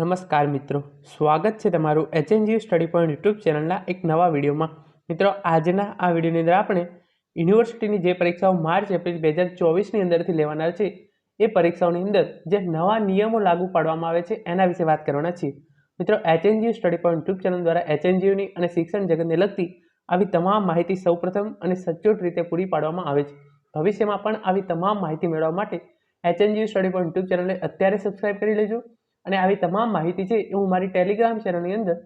નમસ્કાર મિત્રો. સ્વાગત છે તમારું એચએનજી સ્ટડી પોઈન્ટ યુટ્યુબ ચેનલના એક નવા વિડીયોમાં. મિત્રો, આજના આ વિડીયોની અંદર આપણે યુનિવર્સિટીની જે પરીક્ષાઓ માર્ચ, એપ્રિલ બે હજાર ચોવીસની અંદરથી લેવાના છે, એ પરીક્ષાઓની અંદર જે નવા નિયમો લાગુ પાડવામાં આવે છે, એના વિશે વાત કરવાના છીએ. મિત્રો HNG study point YouTube channel દ્વારા એચએનજીયુની અને શિક્ષણ જગતને લગતી આવી તમામ માહિતી સૌપ્રથમ અને સચોટ રીતે પૂરી પાડવામાં આવે છે. ભવિષ્યમાં પણ આવી તમામ માહિતી મેળવવા માટે એચએનજી સ્ટડી પોઈન્ટ યુટ્યુબ ચેનલને અત્યારે સબસ્ક્રાઇબ કરી લેજો. અને આવી તમામ માહિતી છે એ હું મારી ટેલિગ્રામ ચેનલની અંદર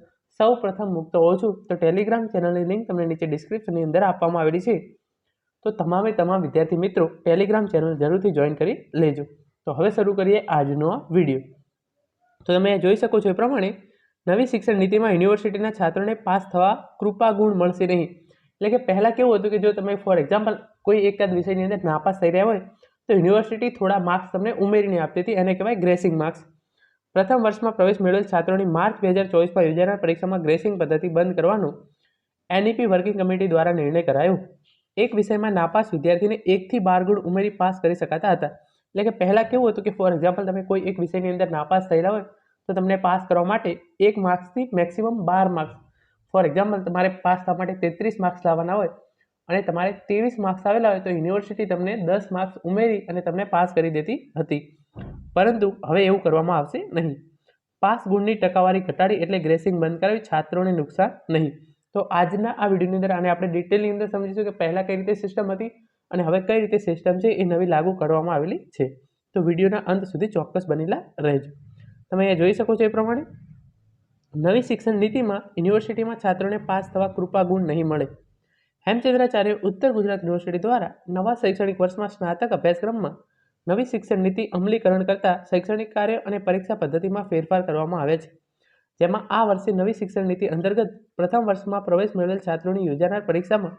સૌ પ્રથમ મૂકતો હોઉં છું. તો ટેલિગ્રામ ચેનલની લિંક તમને નીચે ડિસ્ક્રિપ્શનની અંદર આપવામાં આવેલી છે. તો તમામે તમામ વિદ્યાર્થી મિત્રો ટેલિગ્રામ ચેનલ જરૂરથી જોઈન કરી લેજો. તો હવે શરૂ કરીએ આજનો આ વીડિયો તો તમે જોઈ શકો છો એ પ્રમાણે નવી શિક્ષણ નીતિમાં યુનિવર્સિટીના છાત્રોને પાસ થવા કૃપા ગુણ મળશે નહીં. એટલે કે પહેલાં કેવું હતું કે જો તમે ફોર એક્ઝામ્પલ કોઈ એકાદ વિષયની અંદર નાપાસ થઈ રહ્યા હોય, તો યુનિવર્સિટી થોડા માર્ક્સ તમને ઉમેરીને આપતી હતી. એને કહેવાય ગ્રેસિંગ માર્ક્સ પ્રથમ વર્ષમાં પ્રવેશ મેળવેલ છાત્રોની માર્ચ બે હજાર ચોવીસમાં યોજાનાર પરીક્ષામાં ગ્રેસિંગ પદ્ધતિ બંધ કરવાનો એનઈપી વર્કિંગ કમિટી દ્વારા નિર્ણય કરાયો. એક વિષયમાં નાપાસ વિદ્યાર્થીને એકથી બાર ગુણ ઉમેરી પાસ કરી શકાતા હતા. એટલે કે પહેલાં કેવું હતું કે ફોર એક્ઝામ્પલ તમે કોઈ એક વિષયની અંદર નાપાસ થયેલા હોય, તો તમને પાસ કરવા માટે એક માર્ક્સથી મેક્સિમમ બાર માર્ક્સ. ફોર એક્ઝામ્પલ તમારે પાસ થવા માટે તેત્રીસ માર્ક્સ લાવવાના હોય અને તમારે ત્રેવીસ માર્ક્સ આવેલા હોય, તો યુનિવર્સિટી તમને દસ માર્ક્સ ઉમેરી અને તમને પાસ કરી દેતી હતી. પરંતુ હવે એવું કરવામાં આવશે નહીં. પાસ ગુણની ટકાવારી ઘટાડી એટલે ગ્રેસિંગ બંધ કરાવી છાત્રોને નુકસાન નહીં. તો આજના આ વિડીયોની અંદર આને આપણે ડિટેલની અંદર સમજીશું કે પહેલાં કઈ રીતે સિસ્ટમ હતી અને હવે કઈ રીતે સિસ્ટમ છે એ નવી લાગુ કરવામાં આવેલી છે. તો વિડીયોના અંત સુધી ચોક્કસ બનેલા રહેજો. તમે અહીંયા જોઈ શકો છો એ પ્રમાણે, નવી શિક્ષણ નીતિમાં યુનિવર્સિટીમાં છાત્રોને પાસ થવા કૃપા ગુણ નહીં મળે. હેમચંદ્રાચાર્ય ઉત્તર ગુજરાત યુનિવર્સિટી દ્વારા નવા શૈક્ષણિક વર્ષમાં સ્નાતક અભ્યાસક્રમમાં નવી શિક્ષણ નીતિ અમલીકરણ કરતા શૈક્ષણિક કાર્ય અને પરીક્ષા પદ્ધતિમાં ફેરફાર કરવામાં આવે છે. જેમાં આ વર્ષે નવી શિક્ષણ નીતિ અંતર્ગત પ્રથમ વર્ષમાં પ્રવેશ મેળવેલ છાત્રોની યોજાનાર પરીક્ષામાં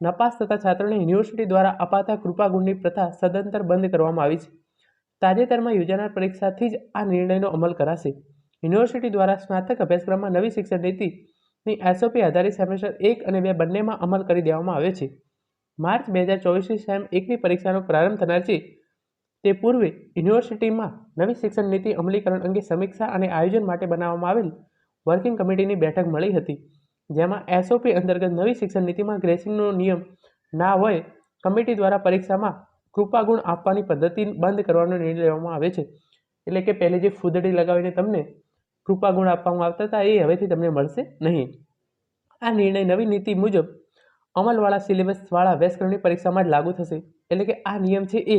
નપાસ થતા છાત્રોને યુનિવર્સિટી દ્વારા અપાતા કૃપાગુણની પ્રથા સદંતર બંધ કરવામાં આવી છે. તાજેતરમાં યોજાનાર પરીક્ષાથી જ આ નિર્ણયનો અમલ કરાશે. યુનિવર્સિટી દ્વારા સ્નાતક અભ્યાસક્રમમાં નવી શિક્ષણ નીતિની એસઓપી આધારિત સેમેસ્ટર એક અને બે બંનેમાં અમલ કરી દેવામાં આવે છે. માર્ચ બે હજાર ચોવીસની સેમ એકની પરીક્ષાનો પ્રારંભ થનાર છે. તે પૂર્વે યુનિવર્સિટીમાં નવી શિક્ષણ નીતિ અમલીકરણ અંગે સમીક્ષા અને આયોજન માટે બનાવવામાં આવેલ વર્કિંગ કમિટીની બેઠક મળી હતી, જેમાં એસઓપી અંતર્ગત નવી શિક્ષણ નીતિમાં ગ્રેસિંગનો નિયમ ના હોય કમિટી દ્વારા પરીક્ષામાં કૃપાગુણ આપવાની પદ્ધતિ બંધ કરવાનો નિર્ણય લેવામાં આવે છે. એટલે કે પહેલે જે ફૂદડી લગાવીને તમને કૃપાગુણ આપવામાં આવતા હતા એ હવેથી તમને મળશે નહીં. આ નિર્ણય નવી નીતિ મુજબ અમલવાળા સિલેબસવાળા અભ્યાસક્રમની પરીક્ષામાં જ લાગુ થશે. એટલે કે આ નિયમ છે એ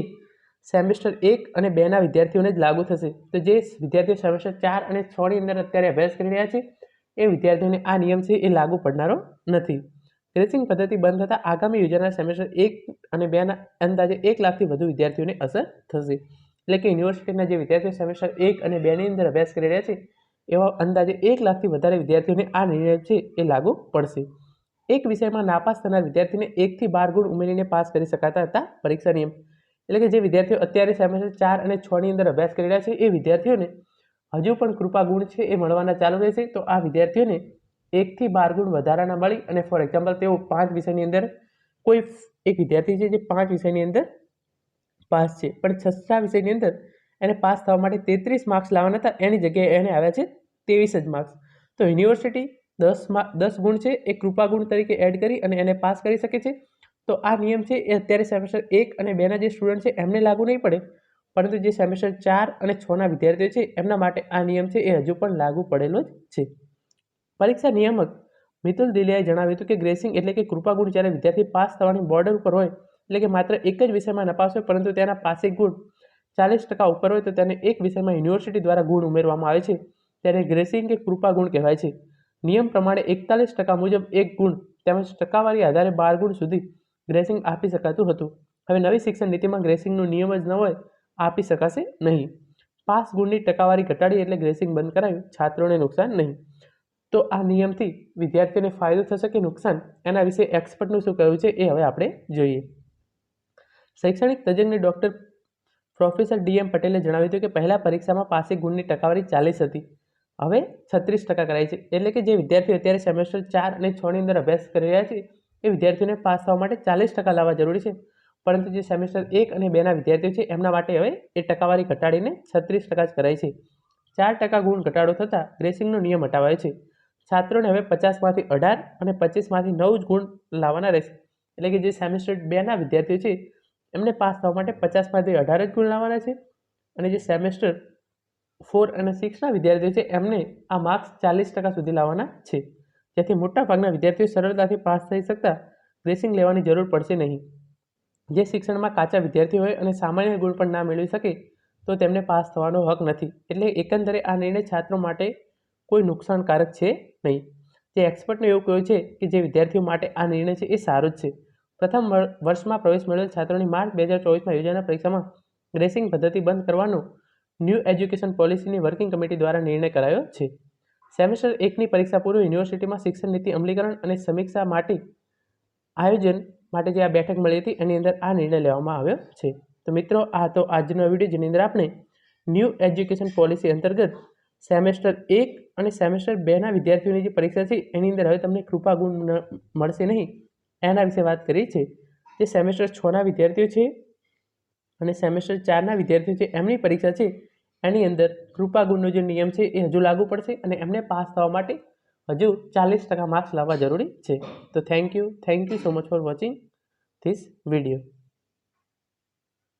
સેમેસ્ટર એક અને બેના વિદ્યાર્થીઓને જ લાગુ થશે. તો જે વિદ્યાર્થીઓ સેમેસ્ટર ચાર અને છની અંદર અત્યારે અભ્યાસ કરી રહ્યા છે, એ વિદ્યાર્થીઓને આ નિયમ છે એ લાગુ પડનારો નથી. ગ્રેસિંગ પદ્ધતિ બંધ થતાં આગામી યોજાનાર સેમેસ્ટર એક અને બેના અંદાજે એક લાખથી વધુ વિદ્યાર્થીઓને અસર થશે. એટલે કે યુનિવર્સિટીના જે વિદ્યાર્થીઓ સેમેસ્ટર એક અને બેની અંદર અભ્યાસ કરી રહ્યા છે, એવા અંદાજે એક લાખથી વધારે વિદ્યાર્થીઓને આ નિર્ણય છે એ લાગુ પડશે. એક વિષયમાં નાપાસ થનાર વિદ્યાર્થીને એકથી બાર ગુણ ઉમેરીને પાસ કરી શકાતા હતા પરીક્ષા નિયમ. એટલે કે જે વિદ્યાર્થીઓ અત્યારે સેમેસ્ટર ચાર અને છની અંદર અભ્યાસ કરી રહ્યા છે, એ વિદ્યાર્થીઓને હજુ પણ કૃપા ગુણ છે એ મળવાના ચાલુ રહેશે. તો આ વિદ્યાર્થીઓને એકથી બાર ગુણ વધારાના મળી અને ફોર એક્ઝામ્પલ તેઓ પાંચ વિષયની અંદર કોઈ એક વિદ્યાર્થી છે જે પાંચ વિષયની અંદર પાસ છે, પણ છઠ્ઠા વિષયની અંદર એને પાસ થવા માટે તેત્રીસ માર્ક્સ લાવવાના હતા, એની જગ્યાએ એને આવ્યા છે ત્રેવીસ જ માર્ક્સ. તો યુનિવર્સિટી દસ દસ ગુણ છે, એ કૃપા ગુણ તરીકે એડ કરી અને એને પાસ કરી શકે છે. તો આ નિયમ છે એ અત્યારે સેમેસ્ટર એક અને બેના જે સ્ટુડન્ટ છે એમને લાગુ નહીં પડે. પરંતુ જે સેમેસ્ટર ચાર અને છના વિદ્યાર્થીઓ છે એમના માટે આ નિયમ છે એ હજુ પણ લાગુ પડેલો જ છે. પરીક્ષા નિયામક મિતુલ દિલિયાએ જણાવ્યું હતું કે ગ્રેસિંગ એટલે કે કૃપાગુણ જ્યારે વિદ્યાર્થી પાસ થવાની બોર્ડર ઉપર હોય એટલે કે માત્ર એક જ વિષયમાં નપાસ હોય પરંતુ તેના પાસિંગ ગુણ ચાલીસ ટકા ઉપર હોય તો તેને એક વિષયમાં યુનિવર્સિટી દ્વારા ગુણ ઉમેરવામાં આવે છે. ત્યારે ગ્રેસિંગ કે કૃપા ગુણ કહેવાય છે. નિયમ પ્રમાણે એકતાલીસ ટકા મુજબ એક ગુણ તેમજ ટકાવારી આધારે બાર ગુણ સુધી ગ્રેસિંગ આપી શકાતું હતું. હવે નવી શિક્ષણ નીતિમાં ગ્રેસિંગનો નિયમ જ ન હોય, આપી શકાશે નહીં. પાસ ગુણની ટકાવારી ઘટાડી એટલે ગ્રેસિંગ બંધ કરાવ્યું છાત્રોને નુકસાન નહીં. તો આ નિયમથી વિદ્યાર્થીઓને ફાયદો થશે કે નુકસાન? એના વિશે એક્સપર્ટનું શું કહેવું છે એ હવે આપણે જોઈએ. શૈક્ષણિક તજજ્ઞ ડૉક્ટર પ્રોફેસર ડી એમ પટેલે જણાવ્યું હતું કે પહેલાં પરીક્ષામાં પાસે ગુણની ટકાવારી ચાલીસ હતી. હવે છત્રીસ ટકા કરાઈ છે. એટલે કે જે વિદ્યાર્થીઓ અત્યારે સેમેસ્ટર ચાર અને છની અંદર અભ્યાસ કરી રહ્યા છે એ વિદ્યાર્થીઓને પાસ થવા માટે ચાલીસ ટકા લાવવા જરૂરી છે. પરંતુ જે સેમેસ્ટર એક અને બેના વિદ્યાર્થીઓ છે, એમના માટે હવે એ ટકાવારી ઘટાડીને છત્રીસ ટકા જ કરાઈ છે. ચાર ટકા ગુણ ઘટાડો થતાં ગ્રેસિંગનો નિયમ હટાવાયો છે. છાત્રોને હવે પચાસમાંથી અઢાર અને પચીસમાંથી નવ જ ગુણ લાવવાના રહેશે. એટલે કે જે સેમેસ્ટર બેના વિદ્યાર્થીઓ છે, એમને પાસ થવા માટે પચાસમાંથી અઢાર જ ગુણ લાવવાના છે. અને જે સેમેસ્ટર ફોર અને સિક્સના વિદ્યાર્થીઓ છે, એમને આ માર્ક્સ ચાલીસ ટકા સુધી લાવવાના છે. જેથી મોટાભાગના વિદ્યાર્થીઓ સરળતાથી પાસ થઈ શકતા ગ્રેસિંગ લેવાની જરૂર પડશે નહીં. જે શિક્ષણમાં કાચા વિદ્યાર્થીઓ હોય અને સામાન્ય ગુણ પણ ના મેળવી શકે, તો તેમને પાસ થવાનો હક નથી. એટલે એકંદરે આ નિર્ણય છાત્રો માટે કોઈ નુકસાનકારક છે નહીં. જે એક્સપર્ટને એવું કહ્યું છે કે જે વિદ્યાર્થીઓ માટે આ નિર્ણય છે એ સારો જ છે. પ્રથમ વર- વર્ષમાં પ્રવેશ મેળવેલ છાત્રોની માર્ચ બે હજાર ચોવીસમાં યોજાનાર પરીક્ષામાં ગ્રેસિંગ પદ્ધતિ બંધ કરવાનો ન્યૂ એજ્યુકેશન પોલિસીની વર્કિંગ કમિટી દ્વારા નિર્ણય કરાયો છે. સેમેસ્ટર એકની પરીક્ષા પૂર્વે યુનિવર્સિટીમાં શિક્ષણ નીતિ અમલીકરણ અને સમીક્ષા માટે આયોજન માટે જે આ બેઠક મળી હતી, એની અંદર આ નિર્ણય લેવામાં આવ્યો છે. તો મિત્રો, આ તો આજનો વીડિયો, જેની અંદર આપણે ન્યૂ એજ્યુકેશન પોલિસી અંતર્ગત સેમેસ્ટર એક અને સેમેસ્ટર બેના વિદ્યાર્થીઓની જે પરીક્ષા છે, એની અંદર હવે તમને કૃપા ગુણ મળશે નહીં, એના વિશે વાત કરી છે. જે સેમેસ્ટર છના વિદ્યાર્થીઓ છે અને સેમેસ્ટર ચારના વિદ્યાર્થીઓ છે, એમની પરીક્ષા છે એની અંદર કૃપા ગુણનો જે નિયમ છે એ હજુ લાગુ પડશે અને એમને પાસ થવા માટે હજુ ચાલીસ ટકા માર્ક્સ લાવવા જરૂરી છે. તો thank you thank you so much for watching this video